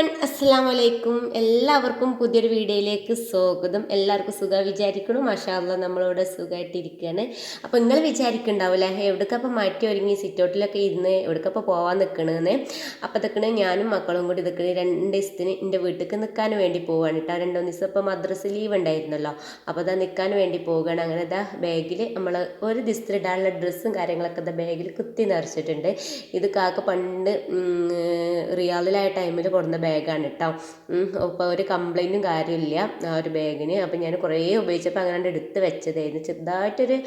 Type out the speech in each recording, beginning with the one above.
One അസ്സാം വലൈക്കും എല്ലാവർക്കും പുതിയൊരു വീഡിയോയിലേക്ക് സ്വാഗതം. എല്ലാവർക്കും സുഖം വിചാരിക്കണം മഷാല്ല നമ്മളിവിടെ സുഖമായിട്ടിരിക്കുകയാണ്. അപ്പോൾ നിങ്ങൾ വിചാരിക്കുന്നുണ്ടാവില്ല എവിടേക്കപ്പം മാറ്റി ഒരുങ്ങി സിറ്റൗട്ടിലൊക്കെ ഇരുന്ന് എവിടേക്കപ്പോൾ പോകാൻ നിൽക്കണമെന്ന് അപ്പോൾ ഇതൊക്കെ ഞാനും മക്കളും കൂടി ഇതൊക്കെ രണ്ട് ദിവസത്തിന് എന്റെ വീട്ടിലേക്ക് നിൽക്കാൻ വേണ്ടി പോവുകയാണ് കേട്ടോ. രണ്ട് ദിവസം ഇപ്പോൾ മദ്രസ് ലീവ് ഉണ്ടായിരുന്നല്ലോ. അപ്പോൾ അതാ നിൽക്കാൻ വേണ്ടി പോവുകയാണ്. അങ്ങനെ ഇതാ ബാഗിൽ നമ്മൾ ഒരു ദിവസത്തിൽ ഇടാനുള്ള ഡ്രസ്സും കാര്യങ്ങളൊക്കെ ഇതാ ബാഗിൽ കുത്തി നിറച്ചിട്ടുണ്ട്. ഇത് കാക്ക പണ്ട് റിയാദിലായ ടൈമിൽ കൊടുന്ന ബാഗാണ് കേട്ടോ അപ്പോൾ ഒരു കംപ്ലൈന്റും കാര്യമില്ല ആ ഒരു ബാഗിന്. അപ്പോൾ ഞാൻ കുറേ ഉപയോഗിച്ചപ്പോൾ അങ്ങനെ എടുത്ത് വെച്ചതായിരുന്നു. ചെറുതായിട്ടൊരു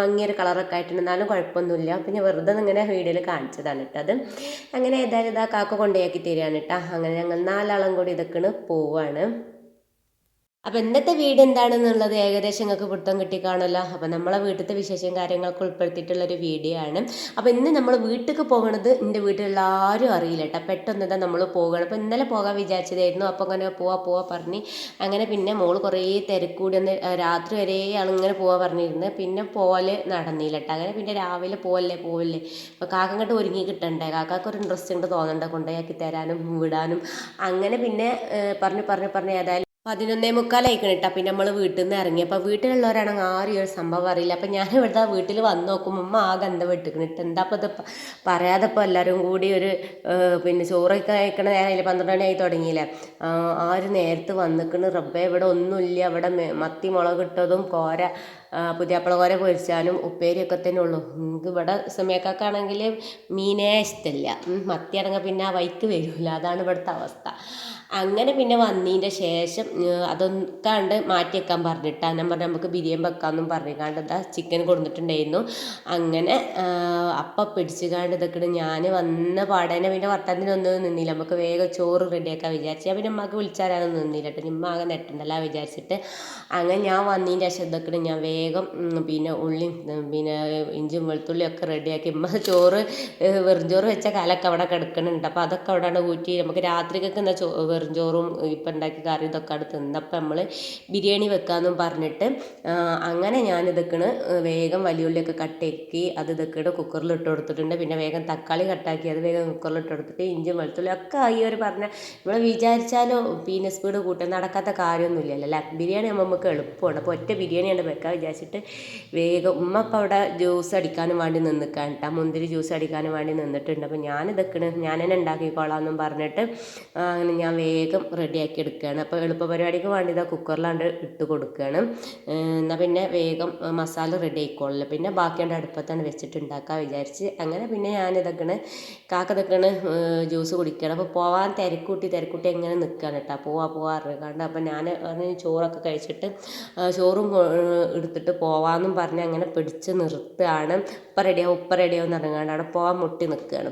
മങ്ങിയൊരു കളറൊക്കെ ആയിട്ടുണ്ട്. എന്നാലും കുഴപ്പമൊന്നുമില്ല. അപ്പോൾ ഞാൻ വെറുതെ ഇങ്ങനെ വീഡിയോയിൽ കാണിച്ചതാണ് കേട്ടോ അത്. അങ്ങനെ ഏതായാലും ഇതാ കാക്ക കൊണ്ടുപോയി തരികയാണ് കേട്ടോ അങ്ങനെ ഞങ്ങൾ നാലാളും കൂടി ഇതൊക്കെയാണ് പോവാണ്. അപ്പോൾ ഇന്നത്തെ വീട് എന്താണെന്നുള്ളത് ഏകദേശം നിങ്ങൾക്ക് പിടുത്തം കിട്ടിക്കാണല്ലോ. അപ്പോൾ നമ്മളെ വീട്ടിലത്തെ വിശേഷം കാര്യങ്ങളൊക്കെ ഉൾപ്പെടുത്തിയിട്ടുള്ളൊരു വീഡിയോ ആണ്. അപ്പോൾ ഇന്ന് നമ്മൾ വീട്ടിലേക്ക് പോകണത് എന്റെ ആരും അറിയില്ല കേട്ടോ പെട്ടെന്ന് തന്നെ നമ്മൾ പോകണം. അപ്പോൾ ഇന്നലെ പോകാൻ വിചാരിച്ചതായിരുന്നു. അപ്പോൾ അങ്ങനെ പോവാ പോവാ പറഞ്ഞ് അങ്ങനെ പിന്നെ മോൾ കുറേ തിരക്കൂടി ഒന്ന് രാത്രി വരെ ആളിങ്ങനെ പോവാ പറഞ്ഞിരുന്നു. പിന്നെ പോവൽ നടന്നില്ല കേട്ടോ അങ്ങനെ പിന്നെ രാവിലെ പോവല്ലേ പോവല്ലേ. അപ്പോൾ കാക്ക കണ്ട് ഒരുങ്ങി കിട്ടണ്ടേ? കാക്കാക്ക് ഒരു ഇൻട്രസ്റ്റ് ഉണ്ട് തോന്നണ്ട കൊണ്ടുപോയാക്കി തരാനും വിടാനും. അങ്ങനെ പിന്നെ പറഞ്ഞു പറഞ്ഞ് പറഞ്ഞ് ഏതായാലും പതിനൊന്നേ മുക്കാലായിക്കണം കേട്ടോ പിന്നെ നമ്മൾ വീട്ടിൽ നിന്ന് ഇറങ്ങി അപ്പോൾ വീട്ടിലുള്ളവരാണെങ്കിൽ ആരും ഒരു സംഭവം അറിയില്ല. അപ്പം ഞാൻ ഇവിടുത്തെ വീട്ടിൽ വന്ന് നോക്കുമ്പോൾ ഉമ്മ ആകെ എന്താ വിട്ടിക്കണിട്ട് എന്താ അപ്പോൾ ഇത് പറയാതെ ഇപ്പോൾ എല്ലാവരും കൂടി ഒരു പിന്നെ ചോറൊക്കെ കഴിക്കണ നേരമായില്ല പന്ത്രണ്ട് മണിയായി തുടങ്ങിയില്ലേ? ആ, ആര് നേരത്ത് വന്നിക്കണ്. റബ്ബേ ഇവിടെ ഒന്നുമില്ല അവിടെ മത്തി മുളക് ഇട്ടതും കോര ആ, പൊരിച്ചാലും ഉപ്പേരിയൊക്കെ തന്നെ ഉള്ളൂ. നിങ്ങൾക്ക് ഇവിടെ സമയക്കാണെങ്കിൽ മീനേ ഇഷ്ടമില്ല മത്തി മത്തിയാണെങ്കിൽ പിന്നെ ആ വൈക്ക് വരില്ല അതാണ് ഇവിടുത്തെ അവസ്ഥ. അങ്ങനെ പിന്നെ വന്നതിന്റെ ശേഷം അതൊക്കാണ്ട് മാറ്റി വെക്കാൻ പറഞ്ഞിട്ടാണ് ഞാൻ പറഞ്ഞു നമുക്ക് ബിരിയാണി വെക്കാമെന്നും പറഞ്ഞിക്കാണ്ട് ഇതാ ചിക്കൻ കൊടുത്തിട്ടുണ്ടായിരുന്നു അങ്ങനെ അപ്പം പിടിച്ചുകാണ്ട് ഇതൊക്കെ ഞാൻ വന്ന പാടേനെ പിന്നെ വർത്തത്തിനൊന്നും നിന്നില്ല. നമുക്ക് വേഗം ചോറ് റെഡിയാക്കാൻ വിചാരിച്ചു. പിന്നെ അമ്മയ്ക്ക് വിളിച്ചാരാനൊന്നും നിന്നില്ല കേട്ടോ. നിമ്മ ആകെ നെട്ടുണ്ടല്ല വിചാരിച്ചിട്ട്. അങ്ങനെ ഞാൻ വന്നതിന്റെ ശേഷം ഇതൊക്കെ ഞാൻ വേഗം ഉം, പിന്നെ ഉള്ളിയും ഉം, പിന്നെ ഇഞ്ചും വെളുത്തുള്ളിയും ഒക്കെ റെഡിയാക്കി ഉമ്മ ചോറ് വെറും ചോറ് വെച്ച കാലൊക്കെ അവിടെ കിടക്കുന്നുണ്ട് അപ്പോൾ അതൊക്കെ അവിടെ ഊറ്റി നമുക്ക് രാത്രിക്കൊക്കെ എന്താ ചോ വെറും ചോറും ഇപ്പം ഉണ്ടാക്കിയ കറി ഇതൊക്കെ അവിടെ തിന്നപ്പോൾ നമ്മൾ ബിരിയാണി വെക്കാമെന്നും പറഞ്ഞിട്ട് അങ്ങനെ ഞാൻ ഇതൊക്കെയാണ് വേഗം വലിയുള്ളിയൊക്കെ കട്ടാക്കി അത് ഇതൊക്കെയാണ് കുക്കറിൽ ഇട്ട് കൊടുത്തിട്ടുണ്ട്. പിന്നെ വേഗം തക്കാളി കട്ടാക്കി അത് വേഗം കുക്കറിൽ ഇട്ട് കൊടുത്തിട്ട് ഇഞ്ചി വെളുത്തുള്ളി ഒക്കെ ഈ ഒരു പറഞ്ഞ നമ്മൾ വിചാരിച്ചാലോ പിന്നെ സ്പീഡ് കൂട്ടാൻ നടക്കാത്ത കാര്യമൊന്നുമില്ലല്ലോ അല്ലേ? ബിരിയാണി ആകുമ്പോൾ നമുക്ക് എളുപ്പമാണ്. അപ്പോൾ ഒറ്റ ബിരിയാണിയാണ് വെക്കാൻ വിചാരിച്ചിട്ട് വേഗം ഉമ്മ അപ്പോൾ അവിടെ ജ്യൂസ് അടിക്കാനും വേണ്ടി നിന്നിക്കാൻ കേട്ടോ മുന്തിരി ജ്യൂസ് അടിക്കാനും വേണ്ടി നിന്നിട്ടുണ്ട്. അപ്പോൾ ഞാൻ ഇതൊക്കെ ഞാൻ തന്നെ ഉണ്ടാക്കിക്കോളാം എന്നും പറഞ്ഞിട്ട് അങ്ങനെ ഞാൻ വേഗം റെഡിയാക്കി എടുക്കുകയാണ്. അപ്പോൾ എളുപ്പ പരിപാടിക്ക് വേണ്ടി ഇതാ കുക്കറിലാണ്ട് ഇട്ട് കൊടുക്കുകയാണ്. എന്നാൽ പിന്നെ വേഗം മസാല റെഡി ആയിക്കോളില്ല പിന്നെ ബാക്കിയുണ്ട് അടുപ്പത്താണ് വെച്ചിട്ട് ഉണ്ടാക്കാൻ വിചാരിച്ച്. അങ്ങനെ പിന്നെ ഞാൻ ഇതൊക്കെയാണ് കാക്ക ഇതൊക്കെയാണ് ജ്യൂസ് കുടിക്കുകയാണ് അപ്പോൾ പോവാൻ തിരക്കൂട്ടി തിരക്കൂട്ടി എങ്ങനെ നിൽക്കുകയാണ് കേട്ടോ പോവാ പോവാ അറിയാണ്ട് അപ്പോൾ ഞാൻ ചോറൊക്കെ കഴിച്ചിട്ട് ചോറും കൊ- എടുത്തിട്ട് പോവാമെന്നും പറഞ്ഞ് അങ്ങനെ പിടിച്ച് നിർത്തുകയാണ്. ഉപ്പ റെഡിയാവും ഉപ്പ റെഡിയാവും എന്ന് അവിടെ പോവാൻ മുട്ടി നിൽക്കുകയാണ്.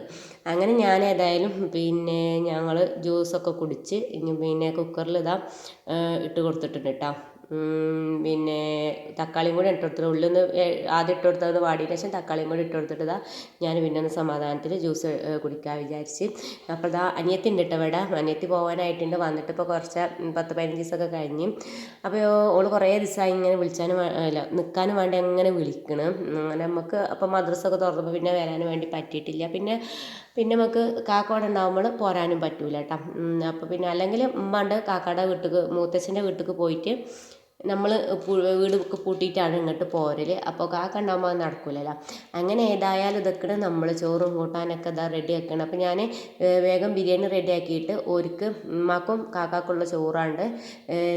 അങ്ങനെ ഞാൻ ഏതായാലും പിന്നെ ഞങ്ങൾ ജ്യൂസൊക്കെ കുടിച്ച് ഇനി പിന്നെ കുക്കറിൽ ഇതാ ഇട്ട് കൊടുത്തിട്ടുണ്ട് കേട്ടോ പിന്നെ തക്കാളിയും കൂടി ഇട്ട് കൊടുത്തിട്ട് ഉള്ളിൽ നിന്ന് ആദ്യം ഇട്ട് കൊടുത്തത് വാടിയതിന് ശേഷം തക്കാളിയും കൂടി ഇട്ട് കൊടുത്തിട്ട് ഇതാ ഞാൻ പിന്നെ ഒന്ന് സമാധാനത്തിൽ ജ്യൂസ് കുടിക്കാൻ വിചാരിച്ച്. അപ്പോൾ ഇതാ അനിയത്തി ഉണ്ട് കേട്ടോ ഇവിടെ. അനിയത്തി പോകാനായിട്ടുണ്ട് വന്നിട്ട് ഇപ്പോൾ കുറച്ച് പത്ത് പതിനഞ്ച് ദിവസമൊക്കെ കഴിഞ്ഞ്. അപ്പോൾ ഓൾ കുറേ ദിവസമായി ഇങ്ങനെ വിളിച്ചാനും അല്ല നിൽക്കാനും വേണ്ടി അങ്ങനെ വിളിക്കണം. അങ്ങനെ നമുക്ക് അപ്പോൾ മദ്രസൊക്കെ തുറന്നപ്പോൾ പിന്നെ വരാൻ വേണ്ടി പറ്റിയിട്ടില്ല. പിന്നെ പിന്നെ നമുക്ക് കാക്കോടെ ഉണ്ടാകുമ്പോൾ പോരാനും പറ്റൂല കേട്ടോ. അപ്പോൾ പിന്നെ അല്ലെങ്കിൽ ഉമ്മാണ്ട് കാക്കയുടെ വീട്ടിൽ മൂത്തച്ഛന്റെ വീട്ടിൽ പോയിട്ട് നമ്മൾ വീടൊക്കെ പൂട്ടിയിട്ടാണ് ഇങ്ങോട്ട് പോരൽ അപ്പോൾ കാക്ക ഉണ്ടാകുമ്പോൾ അത് നടക്കില്ലല്ലോ അങ്ങനെ ഏതായാലും ഇതൊക്കെ നമ്മൾ ചോറും കൂട്ടാനൊക്കെ ഇതാ റെഡി ആക്കണം അപ്പോൾ ഞാൻ വേഗം ബിരിയാണി റെഡി ആക്കിയിട്ട് ഓർക്ക് ഉമ്മാക്കും കാക്കാക്കുള്ള ചോറാണ്ട്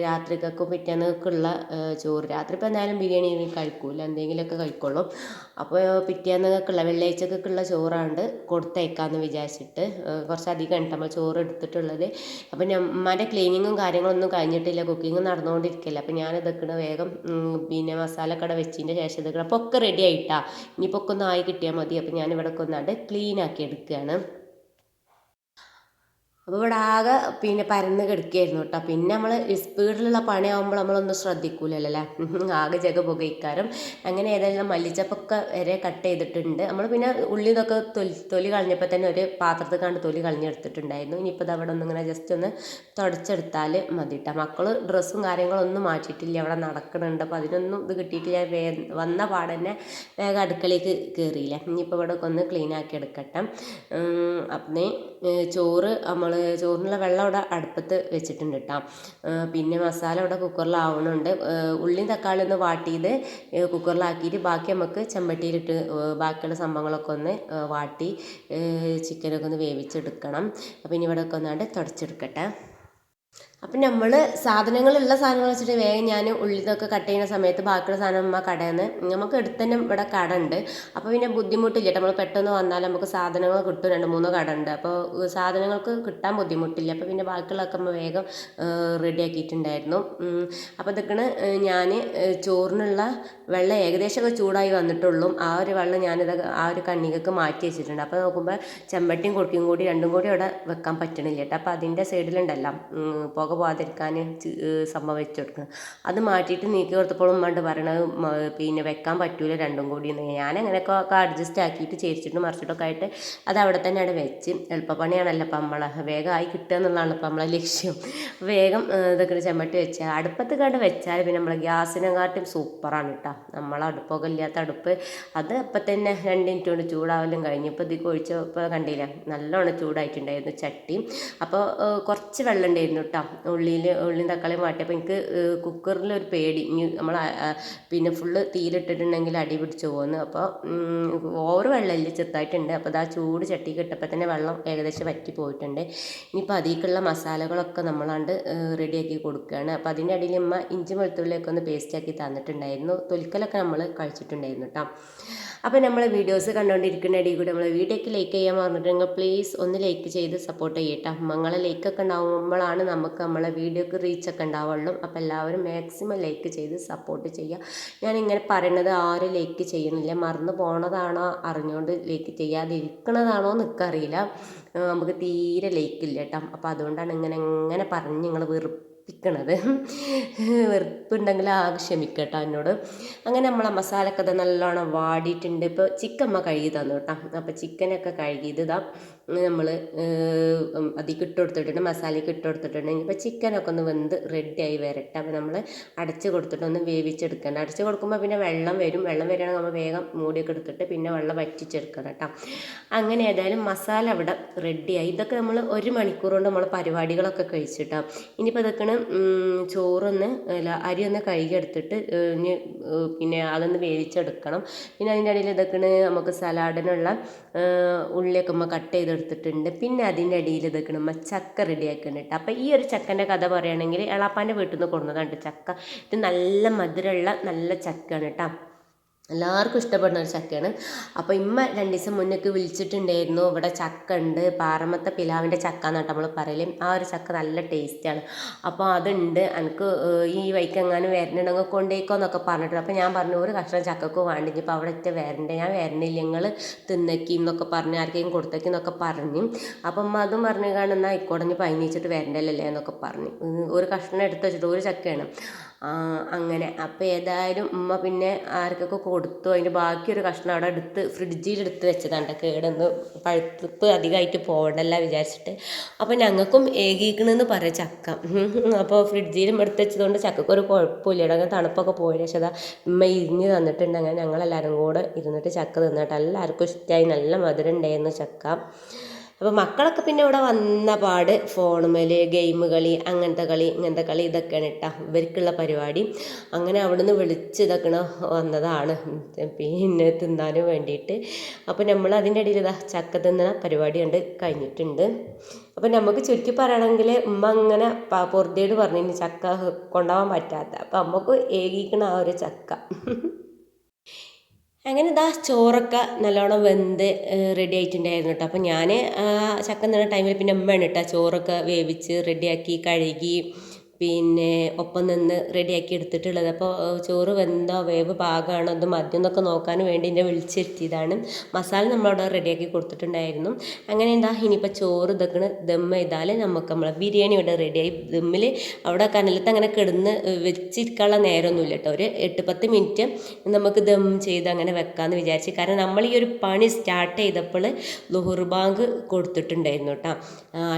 രാത്രിക്കൊക്കെ പിറ്റേന്നൊക്കെയുള്ള ചോറ്. രാത്രി ഇപ്പോൾ എന്തായാലും ബിരിയാണി കഴിക്കൂല. എന്തെങ്കിലുമൊക്കെ കഴിക്കുള്ളൂ. അപ്പോൾ പിറ്റേന്നൊക്കെയുള്ള വെള്ളിയാഴ്ചക്കൊക്കെയുള്ള ചോറാണ്ട് കൊടുത്തേക്കാമെന്ന് വിചാരിച്ചിട്ട് കുറച്ചധികം ഉണ്ട് ചോറ് എടുത്തിട്ടുള്ളത്. അപ്പോൾ ഞാൻ ഉമ്മാന്റെ ക്ലീനിങ്ങും കാര്യങ്ങളൊന്നും കഴിഞ്ഞിട്ടില്ല. കുക്കിംഗ് നടന്നുകൊണ്ടിരിക്കില്ല. അപ്പോൾ ഞാൻ ഇതൊക്കെ വേഗം പിന്നെ മസാലക്കട വെച്ചതിന്റെ ശേഷം ഇതൊക്കെ അപ്പോൾ ഒക്കെ റെഡി ആയിട്ടാ. ഇനിയിപ്പോൾ ഒക്കെ ഒന്ന് ആയി കിട്ടിയാൽ മതി. അപ്പോൾ ഞാൻ ഇവിടെ ഒക്കെ ഒന്നാണ്ട് ക്ലീൻ ആക്കി എടുക്കുകയാണ് അപ്പോൾ ഇവിടെ ആകെ പിന്നെ പരന്ന് കിടക്കുകയായിരുന്നു കേട്ടോ. പിന്നെ നമ്മൾ സ്പീഡിലുള്ള പണിയാകുമ്പോൾ നമ്മളൊന്നും ശ്രദ്ധിക്കൂലല്ലോ ആകെ ജഗ പുകയിക്കാരം. അങ്ങനെ ഏതായാലും മല്ലിച്ചപ്പൊക്കെ വരെ കട്ട് ചെയ്തിട്ടുണ്ട്. നമ്മൾ പിന്നെ ഉള്ളി ഇതൊക്കെ തൊലി തൊലി കളഞ്ഞപ്പോൾ തന്നെ ഒരു പാത്രത്തിൽ കണ്ട് തൊലി കളഞ്ഞെടുത്തിട്ടുണ്ടായിരുന്നു. ഇനിയിപ്പോൾ ഇത് അവിടെ ഒന്ന് ഇങ്ങനെ ജസ്റ്റ് ഒന്ന് തുടച്ചെടുത്താൽ മതി കേട്ടോ മക്കൾ ഡ്രസ്സും കാര്യങ്ങളൊന്നും മാറ്റിയിട്ടില്ല. അവിടെ നടക്കുന്നുണ്ട് അപ്പോൾ അതിനൊന്നും ഇത് കിട്ടിയിട്ടില്ല. വേ വന്ന തന്നെ വേഗം അടുക്കളയ്ക്ക് കയറിയില്ല ഇനിയിപ്പോൾ ഇവിടെ ഒക്കെ ഒന്ന് ക്ലീൻ ആക്കി എടുക്കട്ടെ. അപ്പം ചോറ് നമ്മൾ ചോറിനുള്ള വെള്ളം അവിടെ അടുപ്പത്ത് വെച്ചിട്ടുണ്ട് കേട്ടോ. പിന്നെ മസാല കുക്കറിൽ കുക്കറിലാവണുണ്ട് ഉള്ളിയും തക്കാളി ഒന്ന് വാട്ടിയത് കുക്കറിലാക്കിയിട്ട് ബാക്കി നമുക്ക് ചെമ്പട്ടിയിലിട്ട് ബാക്കിയുള്ള സംഭവങ്ങളൊക്കെ ഒന്ന് വാട്ടി ചിക്കനൊക്കെ ഒന്ന് വേവിച്ചെടുക്കണം. അപ്പം ഇനി ഇവിടെ ഒക്കെ ഒന്നാണ്ട് തുടച്ചെടുക്കട്ടെ. അപ്പം നമ്മൾ സാധനങ്ങളുള്ള സാധനങ്ങൾ വെച്ചിട്ട് വേഗം ഞാൻ ഉള്ളിതൊക്കെ കട്ട് ചെയ്യുന്ന സമയത്ത് ബാക്കിയുള്ള സാധനം അമ്മ കടയിൽ നിന്ന് നമുക്ക് അടുത്ത് തന്നെ ഇവിടെ കട ഉണ്ട് അപ്പോൾ പിന്നെ ബുദ്ധിമുട്ടില്ല നമ്മൾ പെട്ടെന്ന് വന്നാൽ നമുക്ക് സാധനങ്ങൾ കിട്ടും. രണ്ട് മൂന്ന് കട ഉണ്ട് അപ്പോൾ സാധനങ്ങൾക്ക് കിട്ടാൻ ബുദ്ധിമുട്ടില്ല. അപ്പോൾ പിന്നെ ബാക്കിയുള്ളതൊക്കെ അമ്മ വേഗം റെഡി ആക്കിയിട്ടുണ്ടായിരുന്നു. അപ്പോൾ ഇതൊക്കെയാണ് ഞാൻ ചോറിനുള്ള വെള്ളം ഏകദേശമൊക്കെ ചൂടായി വന്നിട്ടുള്ളൂ. ആ ഒരു വെള്ളം ഞാനിത് ആ ഒരു കണ്ണികൾക്ക് മാറ്റി വെച്ചിട്ടുണ്ട്. അപ്പോൾ നോക്കുമ്പോൾ ചെമ്പട്ടിയും കൊടുക്കും കൂടി രണ്ടും കൂടി അവിടെ വെക്കാൻ പറ്റണില്ല കേട്ടോ അപ്പോൾ അതിന്റെ സൈഡിലുണ്ടല്ലോ പുക പോകാതിരിക്കാൻ സംഭവം വെച്ച് കൊടുക്കണം അത് മാറ്റിയിട്ട് നീക്കി കൊടുത്തപ്പോഴും ഉമ്മണ്ട് പറയണത് പിന്നെ വെക്കാൻ പറ്റൂല രണ്ടും കൂടി ഞാൻ അങ്ങനെയൊക്കെ ഒക്കെ അഡ്ജസ്റ്റ് ആക്കിയിട്ട് ചേരിച്ചിട്ടും മറിച്ചിട്ടൊക്കെ ആയിട്ട് അത് അവിടെ തന്നെ അവിടെ വെച്ച്. എളുപ്പപ്പണിയാണല്ലോ അപ്പം നമ്മളെ. വേഗമായി കിട്ടുക എന്നുള്ളതാണ് ഇപ്പം നമ്മളെ ലക്ഷ്യം. വേഗം ഇതൊക്കെ ചെമ്മട്ടി വെച്ച്. അടുപ്പത്ത് കണ്ട് വെച്ചാൽ പിന്നെ നമ്മളെ ഗ്യാസിനെക്കാട്ടും സൂപ്പറാണ് കേട്ടോ. നമ്മളെ അടുപ്പൊക്കെ ഇല്ലാത്ത അടുപ്പ്. അത് അപ്പം തന്നെ രണ്ട് മിനിറ്റ് കൊണ്ട് ചൂടാവലും കഴിഞ്ഞു. ഇപ്പോൾ ഇതിൽ ഒഴിച്ചപ്പോൾ കണ്ടില്ല? നല്ലോണം ചൂടായിട്ടുണ്ടായിരുന്നു ചട്ടി. അപ്പോൾ കുറച്ച് വെള്ളം ഉണ്ടായിരുന്നു കേട്ടോ. ഉള്ളിയിൽ ഉള്ളിയും തക്കാളിയും വാട്ടിയപ്പോൾ എനിക്ക് കുക്കറിൽ ഒരു പേടി. ഇനി നമ്മൾ പിന്നെ ഫുള്ള് തീയിലിട്ടിട്ടുണ്ടെങ്കിൽ അടി പിടിച്ച് പോകുന്നു. അപ്പോൾ ഓവർ വെള്ളമില്ല ചെറുതായിട്ടുണ്ട്. അപ്പോൾ അത് ആ ചൂട് ചട്ടി കിട്ടപ്പോൾ തന്നെ വെള്ളം ഏകദേശം വറ്റി പോയിട്ടുണ്ട്. ഇനിയിപ്പോൾ അതിലേക്കുള്ള മസാലകളൊക്കെ നമ്മളാണ്ട് റെഡിയാക്കി കൊടുക്കുകയാണ് അപ്പോൾ അതിന്റെ അടിയിൽ അമ്മ ഇഞ്ചി വെളുത്തുള്ളിയൊക്കെ ഒന്ന് പേസ്റ്റാക്കി തന്നിട്ടുണ്ടായിരുന്നു. തൊലിക്കലൊക്കെ നമ്മൾ കഴിച്ചിട്ടുണ്ടായിരുന്നു കേട്ടോ അപ്പോൾ നമ്മൾ വീഡിയോസ് കണ്ടുകൊണ്ടിരിക്കുന്ന ഇടയിൽ കൂടി നമ്മൾ വീഡിയോക്ക് ലൈക്ക് ചെയ്യാൻ പറഞ്ഞിട്ടുണ്ടെങ്കിൽ പ്ലീസ് ഒന്ന് ലൈക്ക് ചെയ്ത് സപ്പോർട്ട് ചെയ്യട്ടോ. മങ്ങളെ ലൈക്കൊക്കെ ഉണ്ടാകുമ്പോഴാണ് നമുക്ക് നമ്മളെ വീഡിയോക്ക് റീച്ചൊക്കെ ഉണ്ടാവുള്ളൂ. അപ്പോൾ എല്ലാവരും മാക്സിമം ലൈക്ക് ചെയ്ത് സപ്പോർട്ട് ചെയ്യുക ഞാനിങ്ങനെ പറയുന്നത് ആരും ലൈക്ക് ചെയ്യുന്നില്ല. മറന്നു പോണതാണോ അറിഞ്ഞുകൊണ്ട് ലൈക്ക് ചെയ്യാതിരിക്കണതാണോ എന്നൊക്കെ നമുക്ക് തീരെ ലൈക്ക് ഇല്ല കേട്ടോ അപ്പോൾ അതുകൊണ്ടാണ് ഇങ്ങനെ എങ്ങനെ പറഞ്ഞ് നിങ്ങൾ വെറുപ്പ് പ്പിക്കണത് വെറുപ്പുണ്ടെങ്കിൽ ആകെ ക്ഷമിക്കട്ടോ എന്നോട്. അങ്ങനെ നമ്മളെ മസാലക്കഥ നല്ലോണം വാടിയിട്ടുണ്ട്. ഇപ്പോൾ ചിക്കമ്മ കഴുകി തന്നു കേട്ടോ. അപ്പോൾ ചിക്കനൊക്കെ കഴുകിയത് ഇതാ. നമ്മൾ അതിലേക്ക് ഇട്ട് കൊടുത്തിട്ടുണ്ട് മസാലയ്ക്ക് ഇട്ട് കൊടുത്തിട്ടുണ്ട്. ഇനിയിപ്പോൾ ചിക്കനൊക്കെ ഒന്ന് വെന്ത് റെഡിയായി വരട്ടെ. അപ്പോൾ നമ്മൾ അടച്ച് കൊടുത്തിട്ട് ഒന്ന് വേവിച്ചെടുക്കണം അടച്ച് കൊടുക്കുമ്പോൾ പിന്നെ വെള്ളം വരും. വെള്ളം വരികയാണെങ്കിൽ നമ്മൾ വേഗം മൂടിയൊക്കെ എടുത്തിട്ട് പിന്നെ വെള്ളം വറ്റിച്ചെടുക്കണം കേട്ടോ. അങ്ങനെ ഏതായാലും മസാല അവിടെ റെഡിയായി ഇതൊക്കെ നമ്മൾ ഒരു മണിക്കൂർ കൊണ്ട് നമ്മൾ പരിപാടികളൊക്കെ കഴിച്ചിട്ടാണ് ഇനിയിപ്പോൾ ഇതൊക്കെയാണ് ചോറൊന്ന് അല്ല അരി ഒന്ന് കഴുകിയെടുത്തിട്ട് ഇനി പിന്നെ അതൊന്ന് വേവിച്ചെടുക്കണം. പിന്നെ അതിന്റെ ഇടയിൽ ഇതൊക്കെയാണ് നമുക്ക് സലാഡിനുള്ള ഉള്ളിയൊക്കെ നമ്മൾ കട്ട് ചെയ്തെടുത്തിട്ടുണ്ട് പിന്നെ അതിന്റെ അടിയിൽ ഇതൊക്കെ നമ്മൾ ചക്ക റെഡിയാക്കുന്നുണ്ട് അപ്പോൾ ഈ ഒരു ചക്കന്റെ കഥ പറയുകയാണെങ്കിൽ എളാപ്പാന്റെ വീട്ടിൽ നിന്ന് കൊണ്ടുവന്നതാണ് ചക്ക. ഇത് നല്ല മധുരമുള്ള നല്ല ചക്കയാണ് കേട്ടോ എല്ലാവർക്കും ഇഷ്ടപ്പെടുന്ന ഒരു ചക്കയാണ്. അപ്പോൾ ഇമ്മ രണ്ട് ദിവസം മുന്നേക്ക് വിളിച്ചിട്ടുണ്ടായിരുന്നു ഇവിടെ ചക്ക ഉണ്ട് പാറമത്തെ പിലാവിന്റെ ചക്ക എന്നിട്ട് നമ്മൾ പറയൽ. ആ ഒരു ചക്ക നല്ല ടേസ്റ്റാണ് അപ്പോൾ അതുണ്ട് എനിക്ക് ഈ വൈക്കെങ്ങാനും വരണുണ്ടെങ്കിൽ കൊണ്ടേക്കോ എന്നൊക്കെ പറഞ്ഞിട്ടുണ്ട്. അപ്പോൾ ഞാൻ പറഞ്ഞു ഒരു കഷ്ണം ചക്കക്ക് വേണ്ടി ഇപ്പോൾ അവിടെ ഒറ്റ വരണ്ടേ? ഞാൻ വരണില്ല നിങ്ങൾ തിന്നക്കി എന്നൊക്കെ പറഞ്ഞ് ആർക്കെങ്കിലും കൊടുത്തേക്കി എന്നൊക്കെ പറഞ്ഞു. അപ്പം അമ്മ അതും പറഞ്ഞു കാണുന്ന ഇക്കോടഞ്ഞ് പൈനീച്ചിട്ട് വരണ്ടല്ലേ എന്നൊക്കെ പറഞ്ഞു. ഒരു കഷ്ണം എടുത്ത് വെച്ചിട്ട് ഒരു ചക്കയാണ്. അങ്ങനെ. അപ്പം ഏതായാലും ഉമ്മ പിന്നെ ആർക്കൊക്കെ കൊടുത്തു. അതിന്റെ ബാക്കി ഒരു കഷ്ണം അവിടെ എടുത്ത് ഫ്രിഡ്ജിൽ എടുത്ത് വെച്ചതാണ് കേടൊന്ന് പഴുപ്പ് അധികമായിട്ട് പോകണ്ടല്ല വിചാരിച്ചിട്ട്. അപ്പം ഞങ്ങൾക്കും ഏകീക്കണമെന്ന് പറയാം ചക്ക. അപ്പോൾ ഫ്രിഡ്ജിലും എടുത്ത് വെച്ചതുകൊണ്ട് ചക്കക്ക് ഒരു കുഴപ്പമില്ല. അങ്ങനെ തണുപ്പൊക്കെ പോയതിന് ശേഷം അതാ ഉമ്മ ഇരിഞ്ഞ് തന്നിട്ടുണ്ട്. അങ്ങനെ ഞങ്ങളെല്ലാവരും കൂടെ ഇരുന്നിട്ട് ചക്ക തിന്നിട്ട് എല്ലാവർക്കും ഇഷ്ടമായി നല്ല മധുരം ഉണ്ടായിരുന്നു ചക്ക. അപ്പോൾ മക്കളൊക്കെ പിന്നെ ഇവിടെ വന്ന പാട് ഫോണുമേൽ ഗെയിം കളി അങ്ങനത്തെ കളി ഇങ്ങനത്തെ കളി ഇതൊക്കെയാണ് കേട്ടോ ഇവർക്കുള്ള പരിപാടി. അങ്ങനെ അവിടെ നിന്ന് വിളിച്ച് ഇതൊക്കെ വന്നതാണ്. പിന്നെ തിന്നാനും വേണ്ടിയിട്ട്. അപ്പോൾ നമ്മൾ അതിന്റെ ഇടയിൽ ഇതാ ചക്ക തിന്നണ പരിപാടി ഉണ്ട് കഴിഞ്ഞിട്ടുണ്ട്. അപ്പോൾ നമുക്ക് ചുരുക്കി പറയുകയാണെങ്കിൽ ഉമ്മ അങ്ങനെ പൊറുതേട് പറഞ്ഞു ചക്ക കൊണ്ടുപോകാൻ പറ്റാത്ത. അപ്പോൾ നമുക്ക് ഏകീക്കണ ആ ഒരു ചക്ക. അങ്ങനെ ഇതാ ചോറൊക്കെ നല്ലോണം വെന്ത് റെഡി ആയിട്ടുണ്ടായിരുന്നു കേട്ടോ അപ്പോൾ ഞാൻ ചക്ക നിന്ന ടൈമിൽ പിന്നെ ഉമ്മയാണ് കേട്ടോ ചോറൊക്കെ വേവിച്ച് റെഡിയാക്കി കഴുകി പിന്നെ ഒപ്പം നിന്ന് റെഡിയാക്കി എടുത്തിട്ടുള്ളത്. അപ്പോൾ ചോറ് വെന്തോ വേവ് പാകമാണോ അത് മദ്യം എന്നൊക്കെ നോക്കാൻ വേണ്ടി എന്നെ വിളിച്ചിരുത്തിയതാണ്. മസാല നമ്മളവിടെ റെഡിയാക്കി കൊടുത്തിട്ടുണ്ടായിരുന്നു. അങ്ങനെ എന്താ ഇനിയിപ്പോൾ ചോറ് ഇതൊക്കെ ദം ചെയ്താൽ നമുക്ക് നമ്മളെ ബിരിയാണി ഇവിടെ റെഡിയായി. ദമ്മിൽ അവിടെ കനലത്ത് അങ്ങനെ കിടന്ന് വെച്ചിരിക്കാനുള്ള നേരമൊന്നുമില്ല കേട്ടോ. ഒരു എട്ട് പത്ത് മിനിറ്റ് നമുക്ക് ദം ചെയ്ത് അങ്ങനെ വെക്കാമെന്ന് വിചാരിച്ചു. കാരണം നമ്മൾ ഈ ഒരു പണി സ്റ്റാർട്ട് ചെയ്തപ്പോൾ ലുഹുർ ബാങ്ക് കൊടുത്തിട്ടുണ്ടായിരുന്നു കേട്ടോ.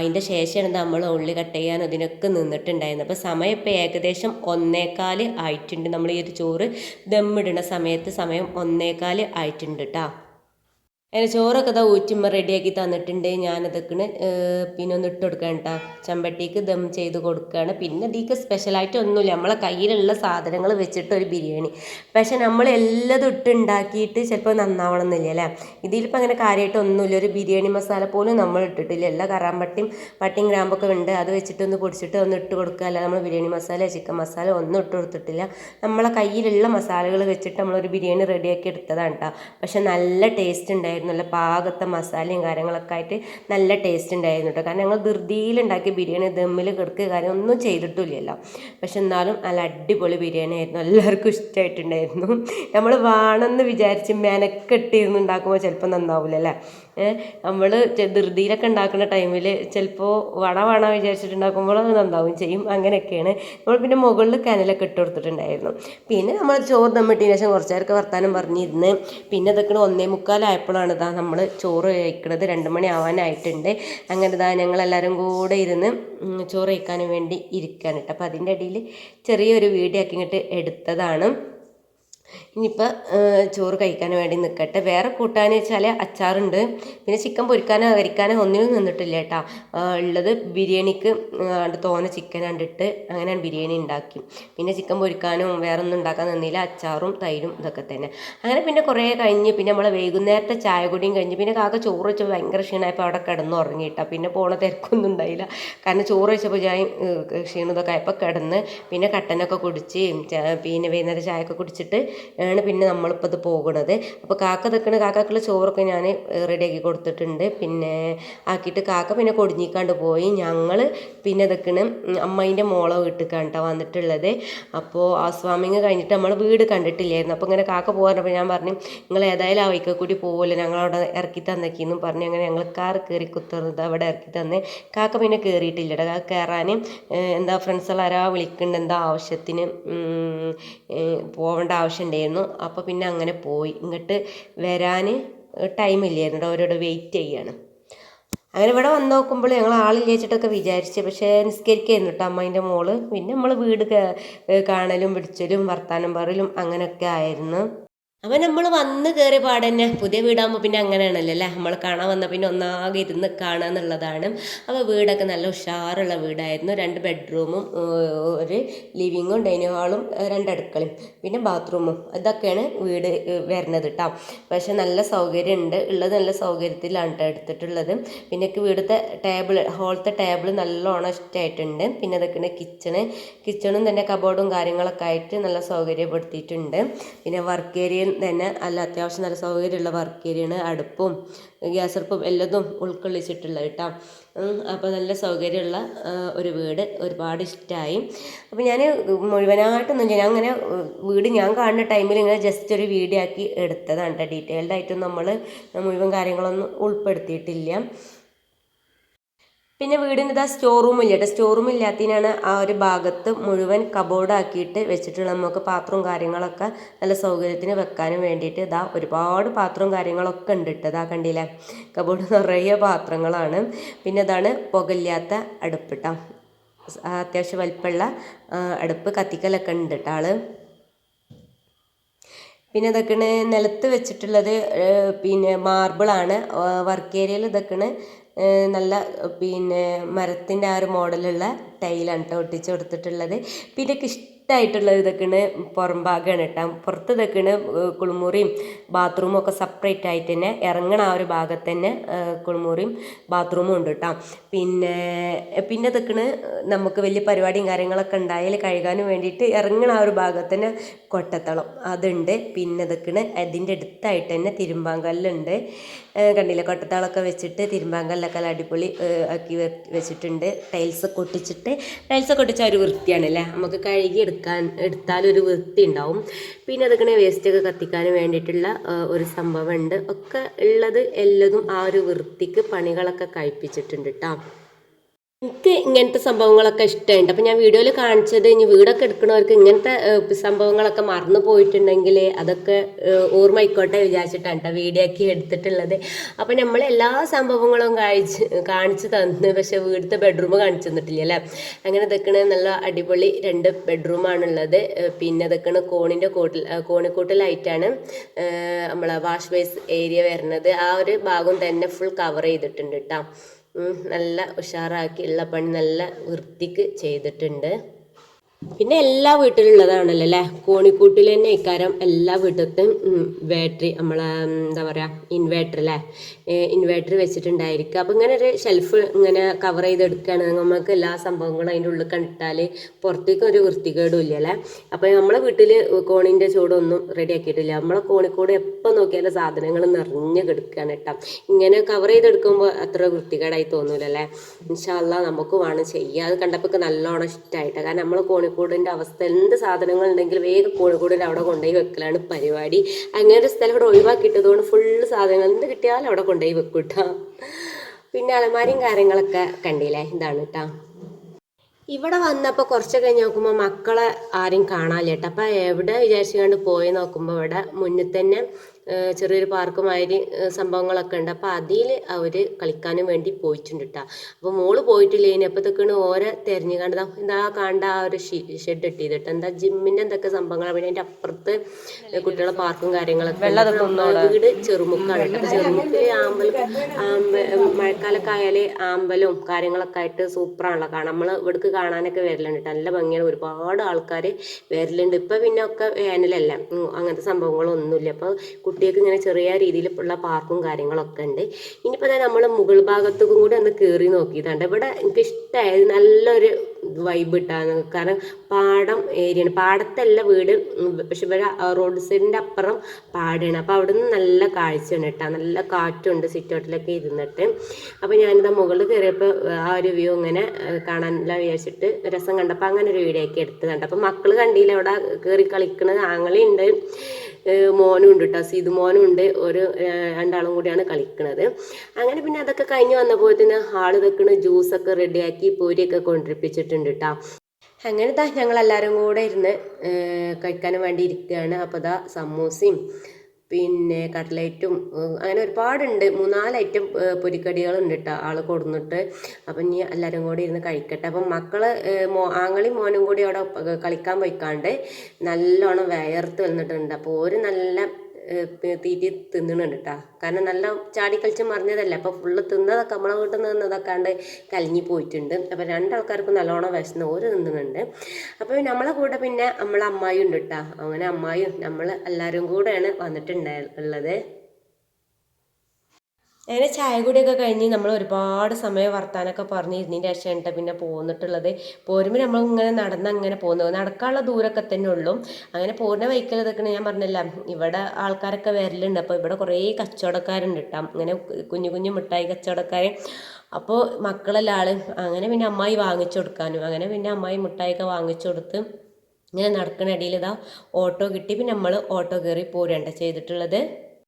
അതിന്റെ ശേഷമാണ് നമ്മൾ ഉള്ളി കട്ട് ചെയ്യാൻ അതിനൊക്കെ നിന്നിട്ടുണ്ടായിരുന്നത് അപ്പോൾ സമയം ഇപ്പോൾ ഏകദേശം ഒന്നേകാൽ ആയിട്ടുണ്ട്. നമ്മൾ ഈ ഒരു ചോറ് ദമ്മിടുന്ന സമയത്ത് സമയം ഒന്നേകാൽ ആയിട്ടുണ്ട് കേട്ടോ അതിന് ചോറൊക്കെ ഇതാ ഊറ്റുമ്പോൾ റെഡിയാക്കി തന്നിട്ടുണ്ട്. ഞാനതൊക്കെ പിന്നെ ഒന്ന് ഇട്ട് കൊടുക്കാൻ കേട്ടോ ചമ്പട്ടിക്ക് ദം ചെയ്ത് കൊടുക്കുകയാണ് പിന്നെ ഇതിക്ക് സ്പെഷ്യലായിട്ട് ഒന്നുമില്ല. നമ്മളെ കയ്യിലുള്ള സാധനങ്ങൾ വെച്ചിട്ട് ഒരു ബിരിയാണി. പക്ഷെ നമ്മൾ എല്ലാതും ഇട്ട് ഉണ്ടാക്കിയിട്ട് ചിലപ്പോൾ നന്നാവണം എന്നില്ല അല്ലേ? ഇതിലിപ്പോൾ അങ്ങനെ കാര്യമായിട്ട് ഒന്നുമില്ല. ഒരു ബിരിയാണി മസാല പോലും നമ്മൾ ഇട്ടിട്ടില്ല. എല്ലാ കറാമ്പട്ടിയും പട്ടിയും ഗ്രാമ്പൊക്കെ ഉണ്ട്. അത് വെച്ചിട്ട് ഒന്ന് പൊടിച്ചിട്ട് ഒന്ന് ഇട്ട് കൊടുക്കുക. അല്ല നമ്മൾ ബിരിയാണി മസാല ചിക്കൻ മസാല ഒന്നും ഇട്ട് കൊടുത്തിട്ടില്ല. നമ്മളെ കയ്യിലുള്ള മസാലകൾ വെച്ചിട്ട് നമ്മളൊരു ബിരിയാണി റെഡിയാക്കി എടുത്തതാണ് കേട്ടോ പക്ഷെ നല്ല ടേസ്റ്റ് ഉണ്ടായിരുന്നു. നല്ല പാകത്തെ മസാലയും കാര്യങ്ങളൊക്കെ ആയിട്ട് നല്ല ടേസ്റ്റ് ഉണ്ടായിരുന്നു കേട്ടോ കാരണം ഞങ്ങൾ ധൃതിയിലുണ്ടാക്കിയ ബിരിയാണി ദമ്മിൽ കിടക്കുക കാര്യം ഒന്നും ചെയ്തിട്ടില്ലല്ലോ പക്ഷെ എന്നാലും നല്ല അടിപൊളി ബിരിയാണി ആയിരുന്നു. എല്ലാവർക്കും ഇഷ്ടമായിട്ടുണ്ടായിരുന്നു നമ്മൾ വേണമെന്ന് വിചാരിച്ച് മെനക്കെട്ടിരുന്ന് ഉണ്ടാക്കുമ്പോൾ ചിലപ്പോൾ നന്നാവില്ല അല്ലേ നമ്മൾ ധൃതിയിലൊക്കെ ഉണ്ടാക്കുന്ന ടൈമിൽ ചിലപ്പോൾ വട വേണം വിചാരിച്ചിട്ടുണ്ടാക്കുമ്പോൾ അത് നന്നാവും ചെയ്യും. അങ്ങനെയൊക്കെയാണ്. നമ്മൾ പിന്നെ മുകളിൽ കനലൊക്കെ ഇട്ട് കൊടുത്തിട്ടുണ്ടായിരുന്നു. പിന്നെ നമ്മൾ ചോറ് തമ്മിട്ടതിന് ശേഷം കുറച്ച് നേരമൊക്കെ വർത്താനം പറഞ്ഞിരുന്ന്. പിന്നെ ഇതൊക്കെ ഒന്നേ മുക്കാലായപ്പോഴാണ് ഇതാ നമ്മൾ ചോറ് കഴിക്കണത്. രണ്ട് മണി ആവാനായിട്ടുണ്ട്. അങ്ങനെ ഇതാ ഞങ്ങളെല്ലാവരും കൂടെ ഇരുന്ന് ചോറ് കഴിക്കാനും വേണ്ടി ഇരിക്കുകയാണ് കേട്ടോ. അപ്പോൾ അതിന്റെ ഇടയിൽ ചെറിയൊരു വീഡിയോ ഒക്കെ ഇങ്ങോട്ട് എടുത്തതാണ്. ഇനിയിപ്പോൾ ചോറ് കഴിക്കാൻ വേണ്ടി നിൽക്കട്ടെ വേറെ കൂട്ടാൻ വെച്ചാൽ അച്ചാറുണ്ട്. പിന്നെ ചിക്കൻ പൊരിക്കാനോ കരിക്കാനോ ഒന്നിനും നിന്നിട്ടില്ല കേട്ടോ. ഉള്ളത് ബിരിയാണിക്ക് തോനെ ചിക്കൻ കണ്ടിട്ട് അങ്ങനെ ബിരിയാണി ഉണ്ടാക്കി. പിന്നെ ചിക്കൻ പൊരിക്കാനും വേറെ ഒന്നും ഉണ്ടാക്കാൻ നിന്നില്ല. അച്ചാറും തൈരും ഇതൊക്കെ തന്നെ. അങ്ങനെ പിന്നെ കുറേ കഴിഞ്ഞ് പിന്നെ നമ്മളെ വൈകുന്നേരത്തെ ചായ കുടിയും കഴിഞ്ഞ് പിന്നെ കാക്ക ചോറ് വെച്ചപ്പോൾ ഭയങ്കര ക്ഷീണമായപ്പോൾ അവിടെ കിടന്ന് ഉറങ്ങിയിട്ടാ പിന്നെ പോണ തിരക്കൊന്നും ഉണ്ടായില്ല. കാരണം ചോറ് വെച്ചപ്പോൾ ഞാൻ ക്ഷീണം ഇതൊക്കെ ആയപ്പോൾ കിടന്ന് പിന്നെ കട്ടനൊക്കെ കുടിച്ച് പിന്നെ വൈകുന്നേരം ചായയൊക്കെ കുടിച്ചിട്ട് ആണ് പിന്നെ നമ്മളിപ്പോൾ ഇത് പോകുന്നത്. അപ്പോൾ കാക്ക നിൽക്കണ കാക്കക്കുള്ള ചോറൊക്കെ ഞാൻ റെഡിയാക്കി കൊടുത്തിട്ടുണ്ട്. പിന്നെ ആക്കിയിട്ട് കാക്ക പിന്നെ കൊടിഞ്ഞിക്കാണ്ട് പോയി. ഞങ്ങൾ പിന്നെ ഇതൊക്കെയാണ് അമ്മേന്റെ മോളെ വീട്ടിലേക്കാണ് വന്നിട്ടുള്ളത്. അപ്പോൾ ആ സ്വാമിങ് കഴിഞ്ഞിട്ട് നമ്മൾ വീട് കണ്ടിട്ടില്ലായിരുന്നു. അപ്പോൾ ഇങ്ങനെ കാക്ക പോകാനപ്പോൾ ഞാൻ പറഞ്ഞു നിങ്ങൾ ഏതായാലും ആ വൈക്കൽ കൂടി പോകില്ല ഞങ്ങളവിടെ ഇറക്കി തന്നേക്കെന്നും. പറഞ്ഞ് അങ്ങനെ ഞങ്ങൾ കാർ കയറി കുത്തുന്നത് അവിടെ ഇറക്കി തന്നെ. കാക്ക പിന്നെ കയറിയിട്ടില്ല കാക്ക കയറാൻ എന്താ ഫ്രണ്ട്സുകൾ ആരാ വിളിക്കുന്നുണ്ട് എന്താ ആവശ്യത്തിന് പോകേണ്ട ആവശ്യം ഉണ്ടായിരുന്നു അപ്പോൾ പിന്നെ അങ്ങനെ പോയി. ഇങ്ങോട്ട് വരാൻ ടൈമില്ലായിരുന്നു. കേട്ടോ അവരോട് വെയിറ്റ് ചെയ്യാണ്. അങ്ങനെ ഇവിടെ വന്ന് നോക്കുമ്പോൾ ഞങ്ങൾ ആളില്ല വെച്ചിട്ടൊക്കെ വിചാരിച്ചു. പക്ഷേ നിസ്കരിക്കായിരുന്നു കേട്ടോ അമ്മേന്റെ മോൾ. പിന്നെ നമ്മൾ വീട് കാണലും പിടിച്ചലും വർത്താനം പറയലും അങ്ങനെയൊക്കെ ആയിരുന്നു. അപ്പം നമ്മൾ വന്ന് കയറിയ പാടെ തന്നെ പുതിയ വീടാകുമ്പോൾ പിന്നെ അങ്ങനെയാണല്ലോ അല്ലേ? നമ്മൾ കാണാൻ വന്ന പിന്നെ ഒന്നാകെ ഇരുന്ന് കാണുക എന്നുള്ളതാണ്. അപ്പോൾ വീടൊക്കെ നല്ല ഉഷാറുള്ള വീടായിരുന്നു. രണ്ട് ബെഡ്റൂമും ഒരു ലിവിങ്ങും ഡൈനിങ് ഹാളും രണ്ട് അടുക്കളയും പിന്നെ ബാത്റൂമും. ഇതൊക്കെയാണ് വീട് വരുന്നത് കേട്ടോ പക്ഷേ നല്ല സൗകര്യം ഉണ്ട് ഉള്ളത് നല്ല സൗകര്യത്തിലാണ് കേട്ടോ എടുത്തിട്ടുള്ളത്. പിന്നെ വീടത്തെ ടേബിൾ ഹോളത്തെ ടേബിൾ നല്ലോണം ഇഷ്ടമായിട്ടുണ്ട് പിന്നെ അതൊക്കെ കിച്ചണ്. കിച്ചണും തന്നെ കബോർഡും കാര്യങ്ങളൊക്കെ ആയിട്ട് നല്ല സൗകര്യപ്പെടുത്തിയിട്ടുണ്ട്. പിന്നെ വർക്ക് ഏരിയയിൽ തന്നെ അല്ല അത്യാവശ്യം നല്ല സൗകര്യമുള്ള വർക്ക് ഏരിയയാണ് അടുപ്പും ഗ്യാസ് അടുപ്പും എല്ലാതും ഉൾക്കൊള്ളിച്ചിട്ടുള്ളത് കേട്ടോ. അപ്പോൾ നല്ല സൗകര്യമുള്ള ഒരു വീട് ഒരുപാട് ഇഷ്ടമായി അപ്പോൾ ഞാൻ മുഴുവനായിട്ടൊന്നും ഞാൻ അങ്ങനെ വീട് ഞാൻ കാണുന്ന ടൈമിൽ ഇങ്ങനെ ജസ്റ്റ് ഒരു വീഡിയോ ആക്കി എടുത്തതാണ് കേട്ടോ ഡീറ്റെയിൽഡ് നമ്മൾ മുഴുവൻ കാര്യങ്ങളൊന്നും ഉൾപ്പെടുത്തിയിട്ടില്ല. പിന്നെ വീടിന് ഇതാ സ്റ്റോർ റൂം ഇല്ല കേട്ടോ. സ്റ്റോർ റൂം ഇല്ലാത്തതിനാണ് ആ ഒരു ഭാഗത്ത് മുഴുവൻ കബോർഡാക്കിയിട്ട് വെച്ചിട്ടുള്ള നമുക്ക് പാത്രവും കാര്യങ്ങളൊക്കെ നല്ല സൗകര്യത്തിന് വെക്കാനും വേണ്ടിയിട്ട് ഇതാ ഒരുപാട് പാത്രവും കാര്യങ്ങളൊക്കെ ഉണ്ട് കേട്ടോ. ഇതാ കണ്ടില്ലേ? കബോർഡ് നിറയെ പാത്രങ്ങളാണ്. പിന്നെ ഇതാണ് പുകയില്ലാത്ത അടുപ്പ് കേട്ടോ അത്യാവശ്യം വലിപ്പമുള്ള അടുപ്പ് കത്തിക്കലൊക്കെ ഉണ്ട് കേട്ടോ ആൾ. പിന്നെ ഇതൊക്കെയാണ് നിലത്ത് വെച്ചിട്ടുള്ളത് പിന്നെ മാർബിളാണ് വർക്ക് ഏരിയയിൽ ഇതൊക്കെയാണ് നല്ല പിന്നെ മരത്തിന്റെ ആ ഒരു മോഡലുള്ള ടൈലാണ് കേട്ടോ ഒട്ടിച്ച് കൊടുത്തിട്ടുള്ളത്. പിന്നെ എനിക്ക് ഇഷ്ടമായിട്ടുള്ളത് ഇതൊക്കെയാണ് പുറം ഭാഗമാണ് കേട്ടോ പുറത്ത് ഇതൊക്കെയാണ് കുളിമുറിയും ബാത്റൂമും ഒക്കെ സെപ്പറേറ്റ് ആയിട്ട് തന്നെ ഇറങ്ങണ ആ ഒരു ഭാഗത്ത് തന്നെ കുളിമുറിയും ബാത്റൂമും ഉണ്ട് കേട്ടോ പിന്നെ പിന്നെ ഇതൊക്കെയാണ് നമുക്ക് വലിയ പരിപാടിയും കാര്യങ്ങളൊക്കെ ഉണ്ടായാൽ കഴുകാനും വേണ്ടിയിട്ട് ഇറങ്ങണ ആ ഒരു ഭാഗത്ത് തന്നെ കൊട്ടത്തളം. അതുണ്ട്. പിന്നെ ഇതൊക്കെയാണ് അതിന്റെ അടുത്തായിട്ട് തന്നെ തിരുമ്പാങ്കല്ലുണ്ട്. കണ്ടില്ലേ? കൊട്ടത്താളൊക്കെ വെച്ചിട്ട് തിരുമ്പാങ്കല്ലൊക്കെ അടിപൊളി ആക്കി വെച്ചിട്ടുണ്ട്. ടൈൽസൊക്കെ ഒട്ടിച്ചിട്ട് ടൈൽസൊക്കെ ഒട്ടിച്ചാൽ ഒരു വൃത്തിയാണ് അല്ലേ നമുക്ക് കഴുകി എടുക്കാൻ എടുത്താലൊരു വൃത്തി ഉണ്ടാവും. പിന്നെ അതൊക്കെ വേസ്റ്റൊക്കെ കത്തിക്കാൻ വേണ്ടിയിട്ടുള്ള ഒരു സംഭവമുണ്ട് ഒക്കെ ഉള്ളത് എല്ലതും ആ ഒരു വൃത്തിക്ക് പണികളൊക്കെ കഴിപ്പിച്ചിട്ടുണ്ട് കേട്ടോ എനിക്ക് ഇങ്ങനത്തെ സംഭവങ്ങളൊക്കെ ഇഷ്ടമുണ്ട്. അപ്പം ഞാൻ വീഡിയോയിൽ കാണിച്ചത് ഇനി വീടൊക്കെ എടുക്കുന്നവർക്ക് ഇങ്ങനത്തെ സംഭവങ്ങളൊക്കെ മറന്നു പോയിട്ടുണ്ടെങ്കിൽ അതൊക്കെ ഓർമ്മയിക്കോട്ടെ വിചാരിച്ചിട്ടാണ് കേട്ടോ വീഡിയോ ആക്കി എടുത്തിട്ടുള്ളത്. അപ്പം നമ്മൾ എല്ലാ സംഭവങ്ങളും കാണിച്ച് കാണിച്ചു തന്നു പക്ഷെ വീടത്തെ ബെഡ്റൂം കാണിച്ചു തന്നിട്ടില്ല അല്ലേ? അങ്ങനെ ഇതൊക്കെ നല്ല അടിപൊളി രണ്ട് ബെഡ്റൂമാണുള്ളത് പിന്നെ ഇതൊക്കെ കോണിന്റെ കോട്ടിൽ കോണിക്കൂട്ടിലായിട്ടാണ് നമ്മളെ വാഷ് ബേസ് ഏരിയ വരുന്നത്. ആ ഒരു ഭാഗം തന്നെ ഫുൾ കവർ ചെയ്തിട്ടുണ്ട് കേട്ടോ നല്ല ഉഷാറാക്കി ഉള്ള പണി നല്ല വൃത്തിക്ക് ചെയ്തിട്ടുണ്ട്. പിന്നെ എല്ലാ വീട്ടിലുള്ളതാണല്ലോ അല്ലേ? കോണിക്കൂട്ടിൽ തന്നെ ഇക്കാരം എല്ലാ വീട്ടിലത്തും ബാറ്ററി നമ്മളെ എന്താ പറയുക ഇൻവേർട്ടർ അല്ലേ? ഇൻവേർട്ടർ വെച്ചിട്ടുണ്ടായിരിക്കും അപ്പം ഇങ്ങനെ ഒരു ഷെൽഫ് ഇങ്ങനെ കവർ ചെയ്തെടുക്കുകയാണ്. നമുക്ക് എല്ലാ സംഭവങ്ങളും അതിന്റെ ഉള്ളിൽ കണ്ടിട്ടാൽ പുറത്തേക്ക് ഒരു വൃത്തികേടും ഇല്ല അല്ലേ? അപ്പം നമ്മളെ വീട്ടിൽ കോണിന്റെ ചൂടൊന്നും റെഡി ആക്കിയിട്ടില്ല. നമ്മളെ കോണിക്കൂടെ എപ്പോൾ നോക്കിയാലും സാധനങ്ങൾ നിറഞ്ഞ് കിടക്കുകയാണ് കേട്ടോ. ഇങ്ങനെ കവർ ചെയ്തെടുക്കുമ്പോൾ അത്ര വൃത്തികേടായി തോന്നൂല അല്ലേ? ഇൻഷാല്ല നമുക്ക് വേണം ചെയ്യുക അത് കണ്ടപ്പോൾ നല്ലോണം ഇഷ്ടമായിട്ട് കാരണം നമ്മൾ കോണിക്കൂടിന്റെ അവസ്ഥ എന്ത് സാധനങ്ങൾ ഉണ്ടെങ്കിലും വേഗം കോഴിക്കോടിന്റെ അവിടെ കൊണ്ടുപോയി വെക്കലാണ് പരിപാടി. അങ്ങനെ ഒരു സ്ഥലം ഇവിടെ ഒഴിവാക്കിയിട്ടതുകൊണ്ട് ഫുള്ള് സാധനങ്ങൾ എന്ത് കിട്ടിയാലും അവിടെ കൊണ്ടുപോയി വെക്കും കേട്ടോ പിന്നെ അലമാരിയും കാര്യങ്ങളൊക്കെ കണ്ടില്ലേ? ഇതാണ് കേട്ടോ ഇവിടെ വന്നപ്പോൾ കുറച്ച് കഴിഞ്ഞ് നോക്കുമ്പോൾ മക്കളെ ആരും കാണാനില്ല കേട്ടോ അപ്പം എവിടെ വിചാരിച്ചുകൊണ്ട് പോയി നോക്കുമ്പോൾ ഇവിടെ മുന്നിൽ തന്നെ ചെറിയൊരു പാർക്ക് മാതിരി സംഭവങ്ങളൊക്കെ ഉണ്ട്. അപ്പം അതിൽ അവർ കളിക്കാനും വേണ്ടി പോയിട്ടുണ്ട് കേട്ടോ അപ്പോൾ മോൾ പോയിട്ടില്ല ഇനി? അപ്പോഴത്തേക്കാണ് ഓരോ തിരഞ്ഞു കണ്ടതാ. എന്താ കണ്ട ആ ഒരു ഷെഡ് ഇട്ടിട്ട് എന്താ ജിമ്മിന്റെ എന്തൊക്കെ സംഭവങ്ങളാണ് പിന്നെ അതിന്റെ അപ്പുറത്ത് കുട്ടികളെ പാർക്കും കാര്യങ്ങളൊക്കെ വീട് ചെറുമുക്കാണ് കേട്ടോ അപ്പോൾ ചെറുമുക്കിൽ ആമ്പലും ആമ്പ മഴക്കാലൊക്കെ ആയാൽ ആമ്പലും കാര്യങ്ങളൊക്കെ ആയിട്ട് സൂപ്പറാണല്ലോ കാണാം നമ്മൾ ഇവിടേക്ക് കാണാനൊക്കെ വരലുണ്ട് കേട്ടോ നല്ല ഭംഗിയാണ്. ഒരുപാട് ആൾക്കാർ വരലുണ്ട്. ഇപ്പം പിന്നെ ഒക്കെ വേനലല്ല. അങ്ങനത്തെ സംഭവങ്ങളൊന്നുമില്ല. അപ്പോൾ കുട്ടികൾക്ക് ഇങ്ങനെ ചെറിയ രീതിയിലുള്ള പാർക്കും കാര്യങ്ങളൊക്കെ ഉണ്ട്. ഇനിയിപ്പോൾ തന്നെ നമ്മൾ മുകൾ ഭാഗത്തേക്കും കൂടി ഒന്ന് കയറി നോക്കിയതാണ് ഇവിടെ എനിക്ക് ഇഷ്ടമായത് നല്ലൊരു വൈബ് ഇട്ടാണ്. കാരണം പാടം ഏരിയയാണ് പാടത്തല്ല വീട് പക്ഷെ ഇവിടെ റോഡ് സൈഡിന്റെ അപ്പുറം പാടാണ് അപ്പോൾ അവിടെ നിന്ന് നല്ല കാഴ്ചയാണ് കേട്ടോ. നല്ല കാറ്റുണ്ട് സിറ്റൗട്ടിലൊക്കെ ഇരുന്നിട്ട്. അപ്പോൾ ഞാനിതാ മുകളിൽ കയറിയപ്പോൾ ആ ഒരു വ്യൂ ഇങ്ങനെ കാണാനുള്ള വിചാരിച്ചിട്ട് രസം കണ്ടപ്പോൾ അങ്ങനെ ഒരു വീഡിയോ ഒക്കെ എടുത്ത് കണ്ടപ്പോൾ മക്കൾ കണ്ടില്ല അവിടെ കയറി കളിക്കുന്നത് ആങ്ങളുണ്ട് മോനും ഉണ്ട് കേട്ടോ. സീതു മോനും ഉണ്ട് ഒരു രണ്ടാളും കൂടിയാണ് കളിക്കുന്നത് അങ്ങനെ പിന്നെ അതൊക്കെ കഴിഞ്ഞ് വന്നപ്പോഴത്തേന് ആൾ വെക്കണ ജ്യൂസൊക്കെ റെഡിയാക്കി പൂരിയൊക്കെ കൊണ്ടിരിപ്പിച്ചിട്ടുണ്ട് കേട്ടോ അങ്ങനെ താ ഞങ്ങൾ എല്ലാവരും കൂടെ ഇരുന്ന് കഴിക്കാൻ വേണ്ടി ഇരിക്കുകയാണ് അപ്പോൾ ദാ സമൂസയും പിന്നെ കട്ട്ലേറ്റും അങ്ങനെ ഒരുപാടുണ്ട്. മൂന്നാൽ ഐറ്റം പൊരിക്കടികളുണ്ട് കേട്ടോ ആൾ കൊടുന്നിട്ട്. അപ്പം ഇനി എല്ലാവരും കൂടി ഇരുന്ന് കഴിക്കട്ടെ. അപ്പം മക്കൾ മോ ആങ്ങളും മോനും കൂടി അവിടെ കളിക്കാൻ പോയിക്കാണ്ട് നല്ലോണം വയർത്ത് വന്നിട്ടുണ്ട്. അപ്പോൾ ഒരു നല്ല തീറ്റി തിന്നണുണ്ട് കേട്ടോ കാരണം നല്ല ചാടിക്കളിച്ച് മറിഞ്ഞതല്ലേ. അപ്പോൾ ഫുള്ള് തിന്നതൊക്കെ നമ്മളെ വീട്ടിൽ നിന്ന് തിന്നതൊക്കെയാണ്ട് കലങ്ങി പോയിട്ടുണ്ട്. അപ്പോൾ രണ്ടാൾക്കാർക്കും നല്ലോണം വിശന്ന് ഓര് തിന്നുന്നുണ്ട് അപ്പോൾ നമ്മളെ കൂടെ പിന്നെ നമ്മളെ അമ്മായി ഉണ്ട് കേട്ടോ അങ്ങനെ അമ്മായും നമ്മൾ എല്ലാവരും കൂടെയാണ് വന്നിട്ടുണ്ടായുള്ളത് അങ്ങനെ ചായ കുടിയൊക്കെ കഴിഞ്ഞ് നമ്മൾ ഒരുപാട് സമയം വർത്താനൊക്കെ പറഞ്ഞിരുന്നതിന്റെ ശേഷം കേട്ടോ പിന്നെ പോന്നിട്ടുള്ളത്. പോരുമ്പോൾ നമ്മൾ ഇങ്ങനെ നടന്ന് അങ്ങനെ പോകുന്നത് നടക്കാനുള്ള ദൂരമൊക്കെ തന്നെ ഉള്ളൂ. അങ്ങനെ പോരുന്ന വൈക്കൽ ഇതൊക്കെ ഞാൻ പറഞ്ഞല്ല ഇവിടെ ആൾക്കാരൊക്കെ വരലുണ്ട്. അപ്പോൾ ഇവിടെ കുറേ കച്ചവടക്കാരുണ്ട് കേട്ടോ അങ്ങനെ കുഞ്ഞു കുഞ്ഞു മിഠായി കച്ചവടക്കാർ അപ്പോൾ മക്കളെല്ലാം ആൾ അങ്ങനെ പിന്നെ അമ്മായി വാങ്ങിച്ചു കൊടുക്കാനും അങ്ങനെ പിന്നെ അമ്മായി മിഠായിയൊക്കെ വാങ്ങിച്ചു കൊടുത്ത് ഇങ്ങനെ നടക്കുന്ന ഇടയിൽ ഇതാ ഓട്ടോ കിട്ടി. പിന്നെ നമ്മൾ ഓട്ടോ കയറി പോരണ്ട ചെയ്തിട്ടുള്ളത്.